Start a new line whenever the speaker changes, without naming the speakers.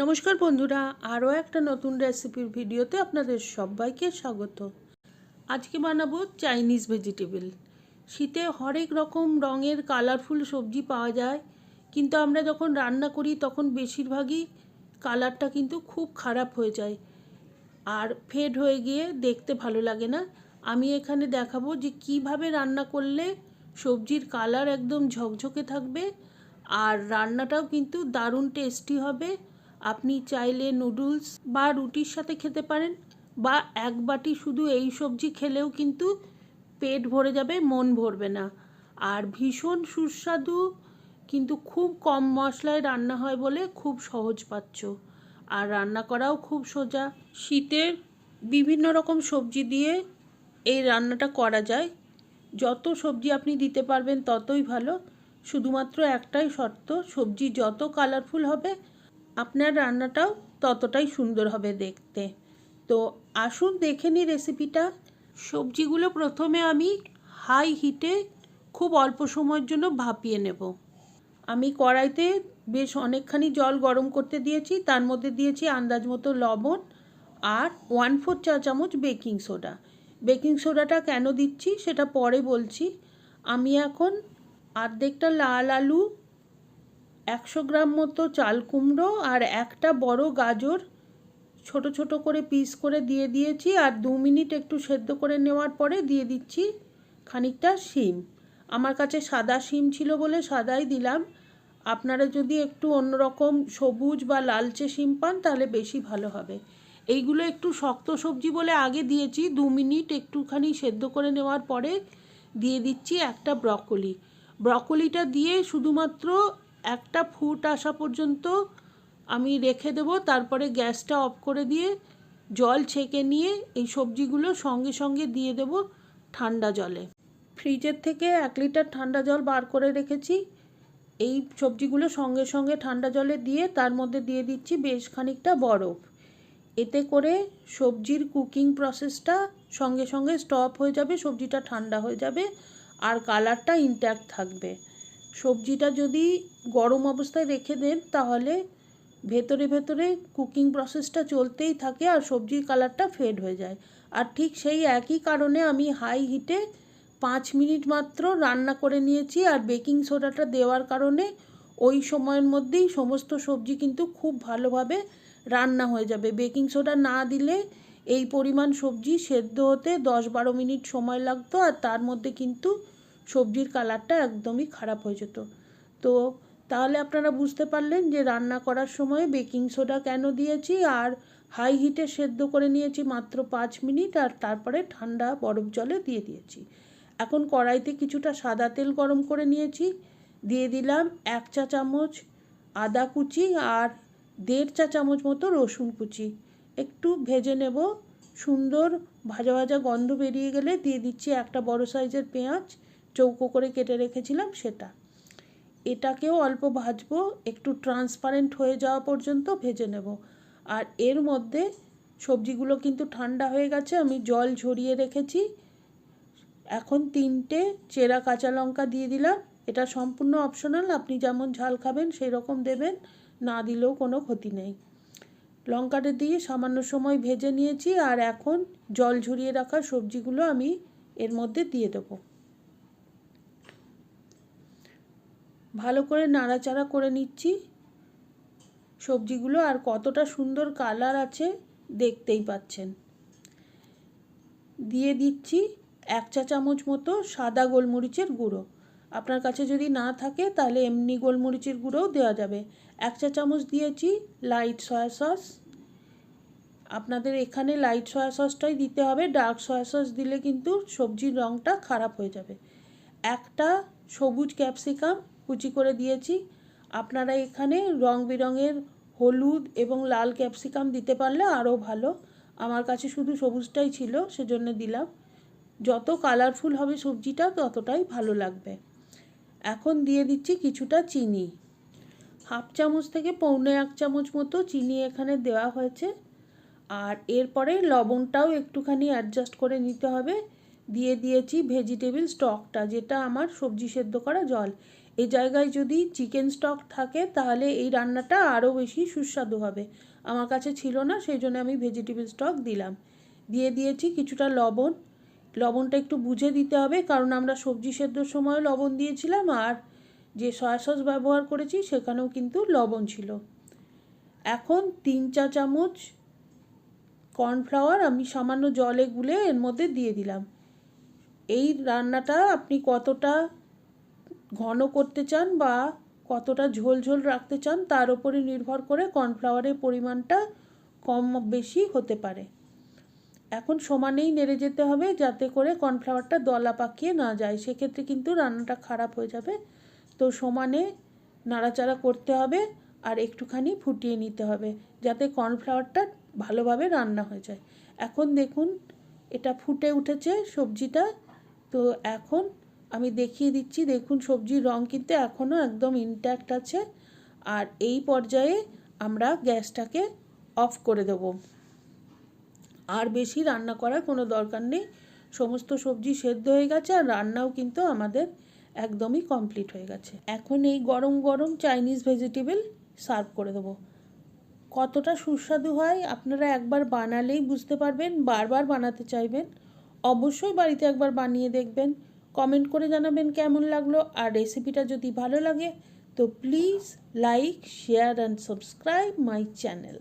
নমস্কার বন্ধুরা, আরও একটা নতুন রেসিপির ভিডিওতে আপনাদের সবাইকে স্বাগত। আজকে বানাবো চাইনিজ ভেজিটেবল। শীতে হরেক রকম রঙের কালারফুল সবজি পাওয়া যায়, কিন্তু আমরা যখন রান্না করি তখন বেশিরভাগই কালারটা কিন্তু খুব খারাপ হয়ে যায় আর ফেড হয়ে গিয়ে দেখতে ভালো লাগে না। আমি এখানে দেখাবো যে কীভাবে রান্না করলে সবজির কালার একদম ঝকঝকে থাকবে আর রান্নাটাও কিন্তু দারুণ টেস্টি হবে। আপনি চাইলে নুডলস বা রুটির সাথে খেতে পারেন বা এক বাটি শুধু এই সবজি খেলেও কিন্তু পেট ভরে যাবে, মন ভরবে না। আর ভীষণ সুস্বাদু, কিন্তু খুব কম মশলায় রান্না হয় বলে খুব সহজ পাচ্ছ। আর রান্না করাও খুব সোজা। শীতের বিভিন্ন রকম সবজি দিয়ে এই রান্নাটা করা যায়। যত সবজি আপনি দিতে পারবেন ততই ভালো। শুধুমাত্র একটাই শর্ত, সবজি যত কালারফুল হবে আপনার রান্নাটাও ততটাই সুন্দর হবে দেখতে। তো আসুন দেখে নিই রেসিপিটা সবজিগুলো প্রথমে আমি হাই হিটে খুব অল্প সময়ের জন্য ভাপিয়ে নেব। আমি কড়াইতে বেশ অনেকখানি জল গরম করতে দিয়েছি, তার মধ্যে দিয়েছি আন্দাজ মতো লবণ আর ওয়ান ফোর চা চামচ বেকিং সোডা বেকিং সোডাটা কেন দিচ্ছি সেটা পরে বলছি। আমি এখন আর্ধেকটা লাল আলু একশো গ্রাম মতো চাল কুমড়ো আর একটা বড় গাজর ছোট ছোট করে পিস করে দিয়ে দিয়েছি আর দু মিনিট একটু সেদ্ধ করে নেওয়ার পরে দিয়ে দিচ্ছি খানিকটা শিম। আমার কাছে সাদা শিম ছিল বলে সাদাই দিলাম। আপনারা যদি একটু অন্যরকম সবুজ বা লালচে শিম পান তাহলে বেশি ভালো হবে। এইগুলো একটু শক্ত সবজি বলে আগে দিয়েছি, দু মিনিট একটুখানি সেদ্ধ করে নেওয়ার পরে দিয়ে দিচ্ছি একটা ব্রকলি। ব্রকলিটা দিয়ে শুধুমাত্র একটা ফুট আসা পর্যন্ত আমি রেখে দেব, তারপরে গ্যাসটা অফ করে দিয়ে জল ছেঁকে নিয়ে এই সবজিগুলো সঙ্গে সঙ্গে দিয়ে দেব ঠান্ডা জলে। ফ্রিজের থেকে এক লিটার ঠান্ডা জল বার করে রেখেছি। এই সবজিগুলো সঙ্গে সঙ্গে ঠান্ডা জলে দিয়ে তার মধ্যে দিয়ে দিচ্ছি বেশ খানিকটা বরফ। এতে করে সবজির কুকিং প্রসেসটা সঙ্গে সঙ্গে স্টপ হয়ে যাবে, সবজিটা ঠান্ডা হয়ে যাবে, আর কালারটা ইনট্যাক্ট থাকবে। সবজিটা যদি গরম অবস্থায় রেখে দেন, তাহলে ভেতরে ভেতরে কুকিং প্রসেসটা চলতেই থাকে আর সবজির কালারটা ফেড হয়ে যায়। আর ঠিক সেই একই কারণে আমি হাই হিটে পাঁচ মিনিট মাত্র রান্না করে নিয়েছি আর বেকিং সোডাটা দেওয়ার কারণে ওই সময়ের মধ্যেই সমস্ত সবজি কিন্তু খুব ভালোভাবে রান্না হয়ে যাবে। বেকিং সোডা না দিলে এই পরিমাণ সবজি সেদ্ধ হতে দশ বারো মিনিট সময় লাগতো আর তার মধ্যে কিন্তু সবজির কালারটা একদমই খারাপ হয়ে যেত। তো তাহলে আপনারা বুঝতে পারলেন যে রান্না করার সময় বেকিং সোডা কেন দিয়েছি আর হাই হিটে সেদ্ধ করে নিয়েছি মাত্র পাঁচ মিনিট আর তারপরে ঠান্ডা বরফ জলে দিয়ে দিয়েছি। এখন কড়াইতে কিছুটা সাদা তেল গরম করে নিয়েছি, দিয়ে দিলাম এক চা চামচ আদা কুচি আর দেড় চা চামচ মতো রসুন কুচি। একটু ভেজে নেব, সুন্দর ভাজা ভাজা গন্ধ বেরিয়ে গেলে দিয়ে দিচ্ছি একটা বড় সাইজের পেঁয়াজ চৌকো করে কেটে রেখেছিলাম সেটা। এটাকেও অল্প ভাজবো, একটু ট্রান্সপারেন্ট হয়ে যাওয়া পর্যন্ত ভেজে নেব। আর এর মধ্যে সবজিগুলো কিন্তু ঠান্ডা হয়ে গেছে, আমি জল ঝরিয়ে রেখেছি। এখন তিনটে চেরা কাঁচা লঙ্কা দিয়ে দিলাম। এটা সম্পূর্ণ অপশনাল আপনি যেমন ঝাল খাবেন সেই রকম দেবেন, না দিলেও কোনো ক্ষতি নেই। লঙ্কাটা দিয়ে সামান্য সময় ভেজে নিয়েছি, আর এখন জল ঝরিয়ে রাখা সবজিগুলো আমি এর মধ্যে দিয়ে দেবো। ভালো করে নাড়াচাড়া করে নিচ্ছি। সবজিগুলো আর কতটা সুন্দর কালার আছে দেখতেই পাচ্ছেন। দিয়ে দিচ্ছি এক চা চামচ মতো সাদা গোলমরিচের গুঁড়ো। আপনার কাছে যদি না থাকে তাহলে এমনি গোলমরিচের গুঁড়োও দেওয়া যাবে। এক চা চামচ দিয়েছি লাইট সয়া সস আপনাদের এখানে লাইট সয়া সসটাই দিতে হবে। ডার্ক সয়া সস দিলে কিন্তু সবজির রঙটা খারাপ হয়ে যাবে। একটা সবুজ ক্যাপসিকাম কুচি করে দিয়েছি। আপনারা এখানে রং বেরঙের হলুদ এবং লাল ক্যাপসিকাম দিতে পারলে আরও ভালো। আমার কাছে শুধু সবুজটাই ছিল, সেজন্য দিলাম। যত কালারফুল হবে সবজিটা, ততটাই ভালো লাগবে। এখন দিয়ে দিচ্ছি কিছুটা চিনি। হাফ চামচ থেকে পৌনে এক চামচ মতো চিনি এখানে দেওয়া হয়েছে। আর এরপরে লবণটাও একটুখানি অ্যাডজাস্ট করে নিতে হবে। দিয়ে দিয়েছি ভেজিটেবিল স্টকটা যেটা আমার সবজি সেদ্ধ করা জল। এই জায়গায় যদি চিকেন স্টক থাকে, তাহলে এই রান্নাটা আরও বেশি সুস্বাদু হবে। আমার কাছে ছিল না, সেই জন্য আমি ভেজিটেবল স্টক দিলাম। দিয়ে দিয়েছি কিছুটা লবণ। লবণটা একটু বুঝে দিতে হবে, কারণ আমরা সবজি সেদ্ধর সময় লবণ দিয়েছিলাম, আর যে সয়া সস ব্যবহার করেছি, সেখানেও কিন্তু লবণ ছিল। এখন তিন চা চামচ কর্নফ্লাওয়ার আমি সামান্য জলে গুলে এর মধ্যে দিয়ে দিলাম। এই রান্নাটা আপনি কতটা ঘন করতে চান বা কতটা ঝোল ঝোল রাখতে চান, তার উপরে নির্ভর করে কর্নফ্লাওয়ারের পরিমাণটা কম বেশি হতে পারে। এখন সমানেই নেড়ে যেতে হবে যাতে করে কর্নফ্লাওয়ারটা দলা পাকিয়ে না যায়। সেক্ষেত্রে কিন্তু রান্নাটা খারাপ হয়ে যাবে। তো সমানে নাড়াচাড়া করতে হবে আর একটুখানি ফুটিয়ে নিতে হবে যাতে কর্নফ্লাওয়ারটা ভালোভাবে রান্না হয়ে যায়। এখন দেখুন, এটা ফুটে উঠেছে সবজিটা। তো এখন আমি দেখিয়ে দিচ্ছি, দেখুন সবজির রং কিন্তু এখনও একদম ইনট্যাক্ট আছে। আর এই পর্যায়ে আমরা গ্যাসটাকে অফ করে দেবো। আর বেশি রান্না করার কোনো দরকার নেই। সমস্ত সবজি সেদ্ধ হয়ে গেছে আর রান্নাও কিন্তু আমাদের একদমই কমপ্লিট হয়ে গেছে। এখন এই গরম গরম চাইনিজ ভেজিটেবল সার্ভ করে দেবো। কতটা সুস্বাদু হয়, আপনারা একবার বানালেই বুঝতে পারবেন, বারবার বানাতে চাইবেন। অবশ্যই বাড়িতে একবার বানিয়ে দেখবেন। কমেন্ট করে জানাবেন কেমন লাগল। আর রেসিপিটা যদি ভালো লাগে, তো please like share and subscribe my channel